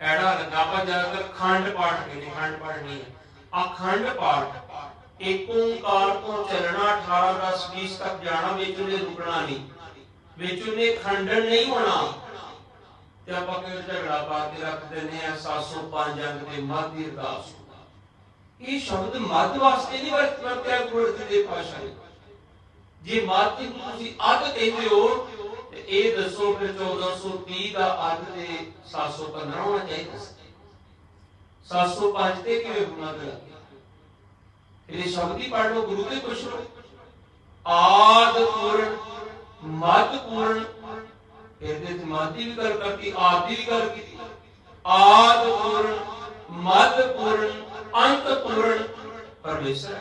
ਐੜਾ ਲੱਗਾ ਆਪਾਂ ਜ਼ਿਆਦਾਤਰ ਖੰਡ ਪਾਠ ਕਹਿੰਦੇ ਖੰਡ ਪਾਠ ਅਖੰਡ ਪਾਠ ਏਕ ਓੰਕਾਰ ਤੋਂ ਚੱਲਣਾ 18 10 20 ਤੱਕ ਜਾਣਾ, ਵਿੱਚ ਉਹਨੇ ਰੁਕਣਾ ਨਹੀਂ। ਵਿੱਚ ਉਹਨੇ ਖੰਡਨ ਨਹੀਂ ਹੋਣਾ। ਤੇ ਆਪਾਂ ਕਿਉਂ ਝਗੜਾ ਪਾ ਕੇ ਰੱਖ ਦਿੰਦੇ ਆ 705 ਅੰਗ ਦੇ ਮੱਧ ਅਰਦਾਸ ਇਹ ਸ਼ਬਦ ਮੱਧ ਵਾਸਤੇ ਨਹੀਂ ਵਰਤਿਆ ਗੁਰੂ ਅਰਜਨ ਦੇਵ ਨੇ ਜੇ ਮੱਧ ਤੁਸੀਂ ਅੱਧ ਕਹਿੰਦੇ ਹੋ ਇਹ ਦੱਸੋ ਫਿਰ 1430 ਦਾ ਅੱਧ ਤੇ 715 ਹੋਣਾ ਚਾਹੀਦਾ ਸੀ। 705 ਤੇ ਕਿਵੇਂ ਗੁਣਾ ਦੇ ਲੱਗੇ ਸ਼ਬਦ ਹੀ ਪੜ੍ਹ ਲਓ, ਗੁਰੂ ਦੇ ਪੁੱਛ ਲਓ। ਆਦ ਪੂਰਨ, ਮੱਧ ਪੂਰਨ, ਇਹਦੇ ਤੇ ਵੀ ਗੱਲ ਕਰਤੀ, ਆਦ ਵੀ ਗੱਲ ਕੀਤੀ। ਆਦ ਪੂਰਨ, ਮੱਧ ਪੂਰਨ, ਅੰਤ ਪੂਰਨ, ਪਰਮੇਸ਼ਰ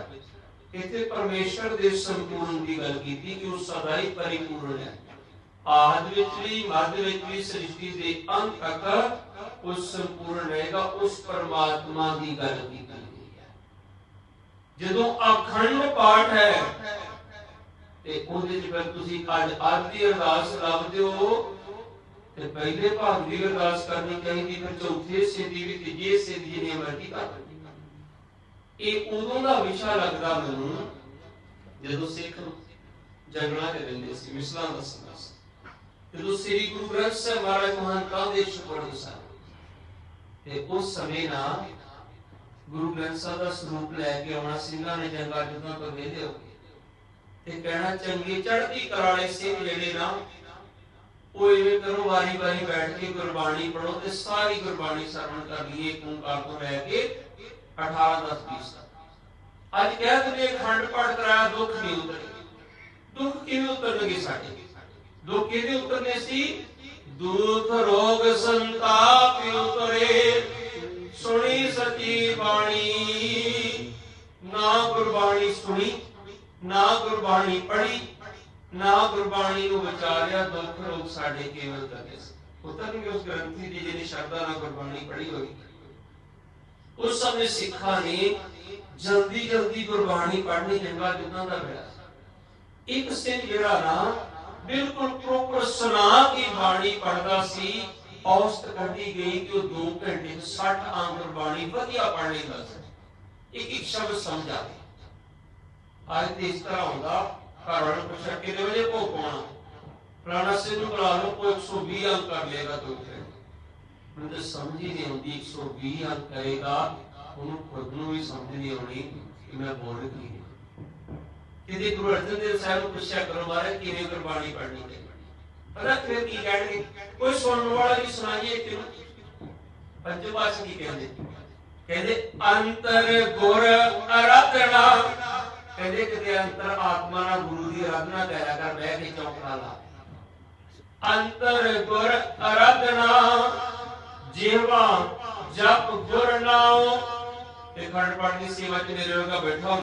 ਇੱਥੇ ਪਰਮੇਸ਼ਰ ਦੇ ਸੰਪੂਰਨ ਦੀ ਗੱਲ ਕੀਤੀ ਕਿ ਉਹ ਸਦਾ ਹੀ ਪਰਿਪੂਰਨ ਹੈ। ਆਦ ਵਿੱਚ ਵੀ, ਮੱਧ ਵਿੱਚ ਵੀ ਸ੍ਰਿਸ਼ਟੀ ਦੇ ਅੰਤ ਤੱਕ ਉਹ ਸੰਪੂਰਨ ਰਹੇਗਾ, ਉਸ ਪਰਮਾਤਮਾ ਦੀ ਗੱਲ ਕੀਤੀ ਗਈ ਹੈ। ਜਦੋਂ ਅਖੰਡ ਪਾਠ ਹੈ, ਤੇ ਉਹਦੇ ਚ ਫਿਰ ਤੁਸੀਂ ਅੱਜ ਅੱਜ ਅਰਦਾਸ ਲੱਭਦੇ ਹੋ, ਤੇ ਪਹਿਲੇ ਭਾਗ ਦੀ ਅਰਦਾਸ ਕਰਨੀ ਚਾਹੀਦੀ, ਫਿਰ ਚੌਥੇ ਹਿੱਸੇ ਦੀ ਵੀ ਤੀਜੇ ਹਿੱਸੇ ਦੀ ਜਿੰਨੀ ਮਰਜ਼ੀ ਕਰ ਇਹ ਉਦੋਂ ਦਾ ਵਿਸ਼ਾ ਲੱਗਦਾ ਮੈਨੂੰ, ਜਦੋਂ ਸਿੱਖ ਜੰਗਲਾਂ ਤੇ ਰਹਿੰਦੇ ਸੀ, ਮਿਸਲਾਂ ਦੱਸਦਾ ਸੀ। ਜਦੋਂ ਸ੍ਰੀ ਗੁਰੂ ਗ੍ਰੰਥ ਸਾਹਿਬ ਮਹਾਰਾਜ ਮਹੰਤਾਂ ਦੇ ਸ਼ੁਕਰਦੇ ਸਨ, ਤੇ ਉਸ ਸਮੇਂ ਨਾ ਗੁਰੂ ਗ੍ਰੰਥ ਸਾਹਿਬ ਦਾ ਸਰੂਪ ਲੈ ਕੇ ਆਉਣਾ ਸਿੰਘਾਂ ਨੇ ਜੰਗਾਂ ਜੁੱਦਾਂ ਤੋਂ ਵਿਹਲੇ ਹੋ ਤੇ ਕਹਿਣਾ ਚੰਗੀ ਚੜ੍ਹਦੀ ਕਰਾਲੇ ਸਿੰਘ ਜਿਹੜੇ ਨਾ, ਉਹ ਇਹ ਕਰੋ ਵਾਰੀ ਵਾਰੀ ਬੈਠ ਕੇ ਗੁਰਬਾਣੀ ਪੜੋ ਤੇ ਸਾਰੀ ਗੁਰਬਾਣੀ ਸਰਵਣ ਕਰ ਲਈਏ ਓੰਕਾਰ ਤੋਂ ਲੈ ਕੇ 18 10 20 ਅੱਜ ਕਹਿ ਦਿੰਦੇ ਖੰਡ ਪਾਠ ਕਰਾਇਆ, ਦੁੱਖ ਨਹੀਂ ਉਤਰੇ ਦੁੱਖ ਕਿਵੇਂ ਉਤਰਨਗੇ ਸਾਡੇ? ਦੁੱਖ ਕਿਹਦੇ ਉਤਰਨੇ ਸੀ ਦੁੱਖ ਰੋਗ ਸੰਤਾਪ ਉਤਰੇ। ਸੁਣੀ ਸਤੀ ਬਾਣੀ, ਨਾ ਗੁਰਬਾਣੀ ਸੁਣੀ, ਨਾ ਗੁਰਬਾਣੀ ਪੜ੍ਹੀ, ਨਾ ਗੁਰਬਾਣੀ ਨੂੰ ਵਿਚਾਰਿਆ, ਦੁੱਖ ਰੋਗ ਸਾਡੇ ਕੇਵਲ ਕਰੇ ਉਤਰਨਗੇ ਉਸ ਗ੍ਰੰਥੀ ਦੀ ਜਿਹਨੇ ਸ਼ਰਧਾ ਨਾਲ ਗੁਰਬਾਣੀ ਪੜ੍ਹੀ ਹੋਈ। ਉਸ ਸਮੇਂ ਸਿੱਖਾਂ ਨੇ ਜਲਦੀ ਜਲਦੀ ਗੁਰਬਾਣੀ ਪੜ੍ਹਨੀ ਚੰਗਾ ਜਿੱਦਾਂ ਦਾ ਹੋਇਆ। ਇੱਕ ਸਿੰਘ ਜਿਹੜਾ ਨਾ ਬਿਲਕੁਲ ਪ੍ਰੋਪਰ ਸੁਣਾ ਕੇ ਬਾਣੀ ਪੜਦਾ ਸੀ, ਔਸਤ ਕੱਢੀ ਗਈ ਕਿ ਉਹ 2 ਘੰਟੇ 60 ਆਂ ਗੁਰਬਾਣੀ ਵਧੀਆ ਪੜ੍ਹ ਲੈਂਦਾ ਸੀ। ਇੱਕ ਇੱਕ ਸ਼ਬਦ ਸਮਝ ਆ ਅੱਜ ਤੇ ਇਸ ਤਰ੍ਹਾਂ ਹੁੰਦਾ, ਘਰ ਵਾਲੇ ਪੁੱਛਿਆ ਕਿੰਨੇ ਵਜੇ ਭੋਗ ਪਾਉਣਾ? ਫਲਾਣਾ ਸਿੰਘ ਨੂੰ ਬੁਲਾ ਲਓ, ਕੋਈ 120 ਅੰਕ ਕਰ ਲੇਗਾ ਦੋ ਘੰਟੇ। ਮੈਨੂੰ ਤਾਂ ਸਮਝ ਹੀ ਨਹੀਂ ਆਉਂਦੀ 120 ਅੰਕ ਕਰੇਗਾ। ਉਹਨੂੰ ਖੁਦ ਨੂੰ ਵੀ ਸਮਝ ਨਹੀਂ ਆਉਣੀ ਕਿ ਮੈਂ ਬੋਲ ਕੀ ਰਿਹਾ। ਕਿਤੇ ਗੁਰੂ ਅਰਜਨ ਦੇਵ ਸਾਹਿਬ ਨੂੰ ਪੁੱਛਿਆ ਕਰੋ ਮਹਾਰਾਜ, ਕਿਵੇਂ ਗੁਰਬਾਣੀ ਪੜ੍ਹਨੀ ਚਾਹੀਦੀ ਪਤਾ ਫਿਰ ਕੀ ਕਹਿਣਗੇ? ਕੋਈ ਸੁਣਨ ਵਾਲਾ ਨਹੀਂ ਸੁਣਾਈਏ ਕਿਉਂ ਪੰਜ ਪਾਸ ਕੀ ਕਹਿੰਦੇ? ਕਹਿੰਦੇ, ਅੰਤਰ ਗੁਰ ਅਰਾਧਨਾ ਕਹਿੰਦੇ ਕਿਤੇ ਅੰਤਰ ਆਤਮਾ ਨਾਲ ਗੁਰੂ ਦੀ ਆਰਾਧਨਾ ਕਰਿਆ ਕਰ, ਬਹਿ ਕੇ ਚੌਂਕੜਾ ਲਾ। ਅੰਤਰ ਗੁਰ ਅਰਾਧਨਾ ਜੀਵਾ ਜਪ ਗੁਰ ਨਾਮ ਤੇ ਖੰਡ ਪਾਠ ਦੀ ਸੇਵਾ ਚ ਮੇਰੇ ਵਰਗਾ ਬੈਠਾ